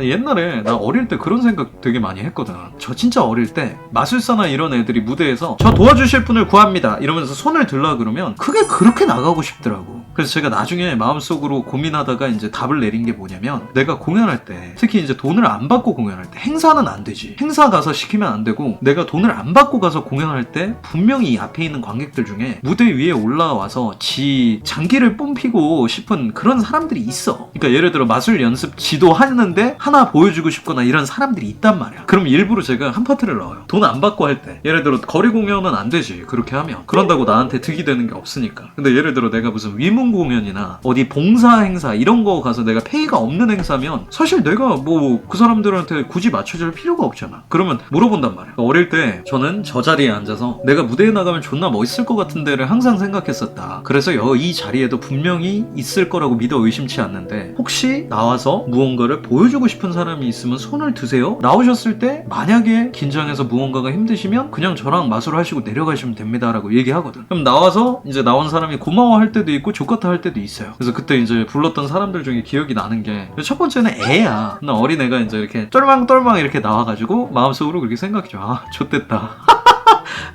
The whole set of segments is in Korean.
옛날에 나 어릴 때 그런 생각 되게 많이 했거든. 저 진짜 어릴 때 마술사나 이런 애들이 무대에서 저 도와주실 분을 구합니다 이러면서 손을 들라 그러면 그게 그렇게 나가고 싶더라고. 그래서 제가 나중에 마음속으로 고민하다가 이제 답을 내린 게 뭐냐면 내가 공연할 때 특히 이제 돈을 안 받고 공연할 때 행사는 안 되지. 행사 가서 시키면 안 되고 내가 돈을 안 받고 가서 공연할 때 분명히 이 앞에 있는 관객들 중에 무대 위에 올라와서 지 장기를 뽐피고 싶은 그런 사람들이 있어. 그러니까 예를 들어 마술 연습 지도 하는데 하나 보여주고 싶거나 이런 사람들이 있단 말이야. 그럼 일부러 제가 한 파트를 넣어요. 돈 안 받고 할 때. 예를 들어 거리 공연은 안 되지. 그렇게 하면. 그런다고 나한테 득이 되는 게 없으니까. 근데 예를 들어 내가 무슨 위문 공연이나 어디 봉사 행사 이런 거 가서 내가 페이가 없는 행사면 사실 내가 뭐 그 사람들한테 굳이 맞춰줄 필요가 없잖아. 그러면 물어본단 말이야. 어릴 때 저는 저 자리에 앉아서 내가 무대에 나가면 존나 멋있을 것 같은 데를 항상 생각했었다. 그래서 여- 이 자리에도 분명히 있을 거라고 믿어 의심치 않는데 혹시 나와서 무언가를 보여주고 싶은 사람이 있으면 손을 드세요. 나오셨을 때 만약에 긴장해서 무언가가 힘드시면 그냥 저랑 마술 하시고 내려가시면 됩니다라고 얘기하거든. 그럼 나와서 이제 나온 사람이 고마워할 때도 있고 족같아 할 때도 있어요. 그래서 그때 이제 불렀던 사람들 중에 기억이 나는 게 첫 번째는 애야. 나 어린애가 이제 이렇게 똘망똘망 이렇게 나와가지고 마음속으로 그렇게 생각해줘. 아, 좋댔다.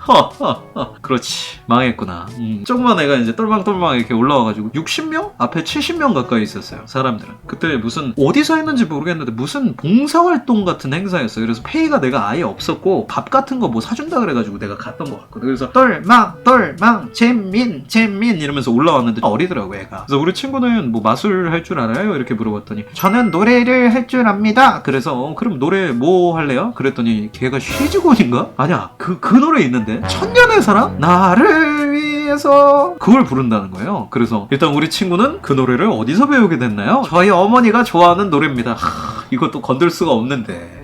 허허허. 그렇지 망했구나 음. 조그만 애가 이제 똘망똘망 이렇게 올라와가지고 60명? 앞에 70명 가까이 있었어요 사람들은 그때 무슨 어디서 했는지 모르겠는데 무슨 봉사활동 같은 행사였어요 그래서 페이가 내가 아예 없었고 밥 같은 거 뭐 사준다 그래가지고 내가 갔던 것 같거든 그래서 똘망 똘망 잼민 잼민 이러면서 올라왔는데 어리더라고 애가 그래서 우리 친구는 뭐 마술 할 줄 알아요? 이렇게 물어봤더니 저는 노래를 할 줄 압니다 그래서 어, 그럼 노래 뭐 할래요? 그랬더니 걔가 쉬즈곤인가? 아니야 그, 그 노래 있는데 천년의 사랑? 나를 위해서 그걸 부른다는 거예요 그래서 일단 우리 친구는 그 노래를 어디서 배우게 됐나요? 저희 어머니가 좋아하는 노래입니다 하, 이것도 건들 수가 없는데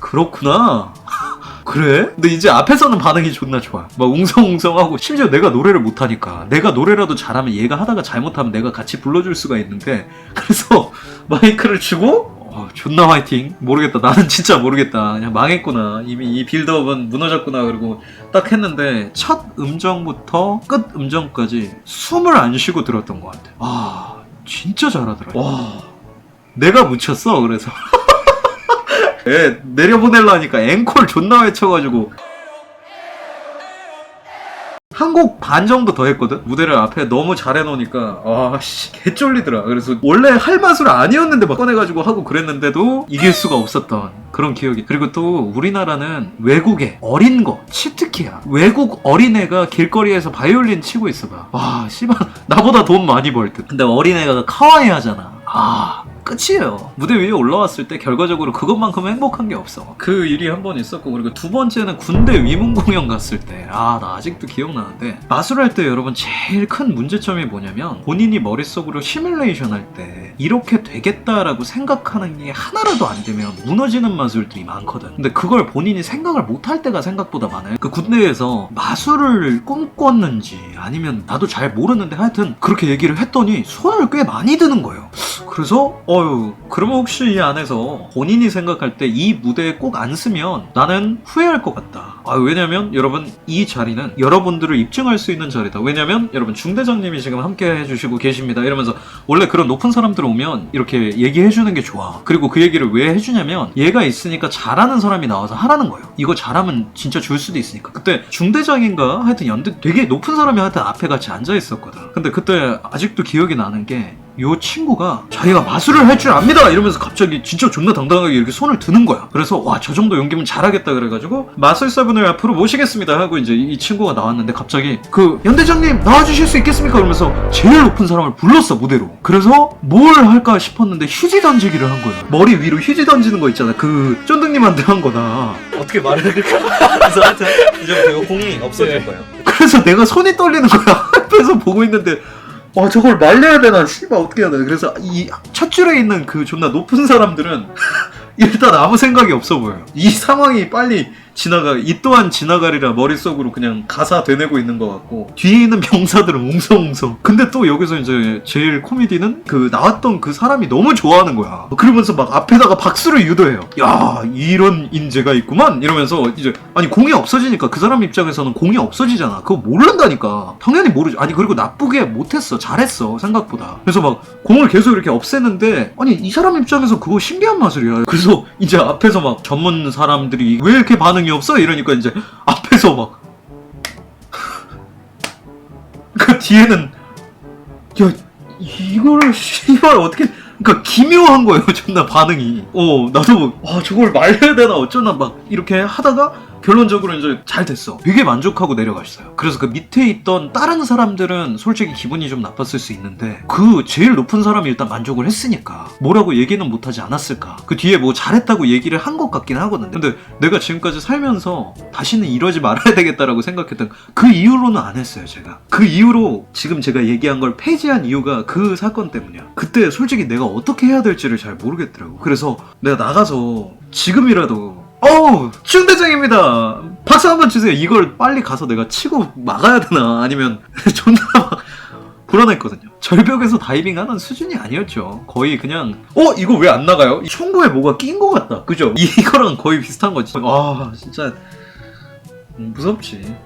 그렇구나 그래? 근데 이제 앞에서는 반응이 존나 좋아. 막 웅성웅성하고 심지어 내가 노래를 못하니까 내가 노래라도 잘하면 얘가 하다가 잘못하면 내가 같이 불러줄 수가 있는데 그래서 마이크를 주고 어, 존나 화이팅. 모르겠다. 나는 진짜 모르겠다. 그냥 망했구나. 이미 이 빌드업은 무너졌구나. 그리고 딱 했는데 첫 음정부터 끝 음정까지 숨을 안 쉬고 들었던 것 같아. 아 진짜 잘하더라 와. 내가 묻혔어. 그래서. 예, 내려보내려니까 앵콜 존나 외쳐가지고 한 곡 반 정도 더 했거든? 무대를 앞에 너무 잘해놓으니까 아 씨 개쫄리더라. 그래서 원래 할 맛을 아니었는데 막 꺼내가지고 하고 그랬는데도 이길 수가 없었던 그런 기억이. 그리고 또 우리나라는 외국에 어린 거 치트키야. 외국 어린애가 길거리에서 바이올린 치고 있어 봐. 와 씨발. 나보다 돈 많이 벌 듯. 근데 어린애가 카와이 하잖아. 아 끝이에요. 무대 위에 올라왔을 때 결과적으로 그것만큼 행복한 게 없어. 그 일이 한 번 있었고 그리고 두 번째는 군대 위문 공연 갔을 때 아 나 아직도 기억나는데 마술할 때 여러분 제일 큰 문제점이 뭐냐면 본인이 머릿속으로 시뮬레이션 할 때 이렇게 되겠다라고 생각하는 게 하나라도 안 되면 무너지는 마술들이 많거든. 근데 그걸 본인이 생각을 못 할 때가 생각보다 많아요. 그 군대에서 마술을 꿈꿨는지 아니면 나도 잘 모르는데 하여튼 그렇게 얘기를 했더니 손을 꽤 많이 드는 거예요. 그래서 어유 그러면 혹시 이 안에서 본인이 생각할 때 이 무대에 꼭 안 쓰면 나는 후회할 것 같다. 아 왜냐면 여러분 이 자리는 여러분들을 입증할 수 있는 자리다. 왜냐면 여러분 중대장님이 지금 함께 해주시고 계십니다. 이러면서 원래 그런 높은 사람들 오면 이렇게 얘기해 주는 게 좋아. 그리고 그 얘기를 왜 해주냐면 얘가 있으니까 잘하는 사람이 나와서 하라는 거예요. 이거 잘하면 진짜 줄 수도 있으니까. 그때 중대장인가 하여튼 연대 되게 높은 사람이 하여튼 앞에 같이 앉아 있었거든. 근데 그때 아직도 기억이 나는 게 요 친구가 자기가 마술을 할 줄 압니다! 이러면서 갑자기 진짜 존나 당당하게 이렇게 손을 드는 거야. 그래서 와 저 정도 용기면 잘하겠다 그래가지고 마술사분을 앞으로 모시겠습니다 하고 이제 이 친구가 나왔는데 갑자기 그 연대장님 나와주실 수 있겠습니까? 그러면서 제일 높은 사람을 불렀어 무대로. 그래서 뭘 할까 싶었는데 휴지 던지기를 한 거야. 머리 위로 휴지 던지는 거 있잖아. 그 쫀득님한테 한 거다. 어떻게 말을 할까? 그래서 하여튼 이제부터 이거 공이 없어질 거예요. 그래서 내가 손이 떨리는 거야. 앞에서 보고 있는데 와 저걸 말려야 되나? 씨발 어떻게 해야 되나? 그래서 이 첫 줄에 있는 그 존나 높은 사람들은 일단 아무 생각이 없어 보여요. 이 상황이 빨리 지나가 이 또한 지나가리라 머릿속으로 그냥 가사 되뇌고 있는 것 같고 뒤에 있는 병사들은 웅성웅성. 근데 또 여기서 이제 제일 코미디는 그 나왔던 그 사람이 너무 좋아하는 거야. 그러면서 막 앞에다가 박수를 유도해요. 야 이런 인재가 있구만! 이러면서 이제 아니 공이 없어지니까 그 사람 입장에서는 공이 없어지잖아. 그거 모른다니까. 당연히 모르죠. 아니 그리고 나쁘게 못했어. 잘했어. 생각보다. 그래서 막 공을 계속 이렇게 없애는데 아니 이 사람 입장에서 그거 신기한 마술이야 그래서 이제 앞에서 막 전문 사람들이 왜 이렇게 반응 이 없어? 이러니까 이제 앞에서 막 그 뒤에는 야 이거를 씨발 어떻게 그러니까 기묘한 거예요 존나 반응이. 어 나도 뭐, 와 저걸 말려야 되나 어쩌나 막 이렇게 하다가 결론적으로 이제 잘 됐어. 되게 만족하고 내려갔어요. 그래서 그 밑에 있던 다른 사람들은 솔직히 기분이 좀 나빴을 수 있는데 그 제일 높은 사람이 일단 만족을 했으니까 뭐라고 얘기는 못하지 않았을까. 그 뒤에 뭐 잘했다고 얘기를 한 것 같긴 하거든요. 근데 내가 지금까지 살면서 다시는 이러지 말아야 되겠다라고 생각했던 그 이후로는 안 했어요 제가. 그 이후로 지금 제가 얘기한 걸 폐지한 이유가 그 사건 때문이야. 그때 솔직히 내가 어떻게 해야 될지를 잘 모르겠더라고. 그래서 내가 나가서 지금이라도 어우 충대장입니다. 박수 한번 주세요. 이걸 빨리 가서 내가 치고 막아야 되나? 아니면 존나 막 불안했거든요. 절벽에서 다이빙 하는 수준이 아니었죠. 거의 그냥 어 이거 왜 안 나가요? 이 총구에 뭐가 낀 것 같다. 그죠? 이거랑 거의 비슷한 거지. 아 진짜 음, 무섭지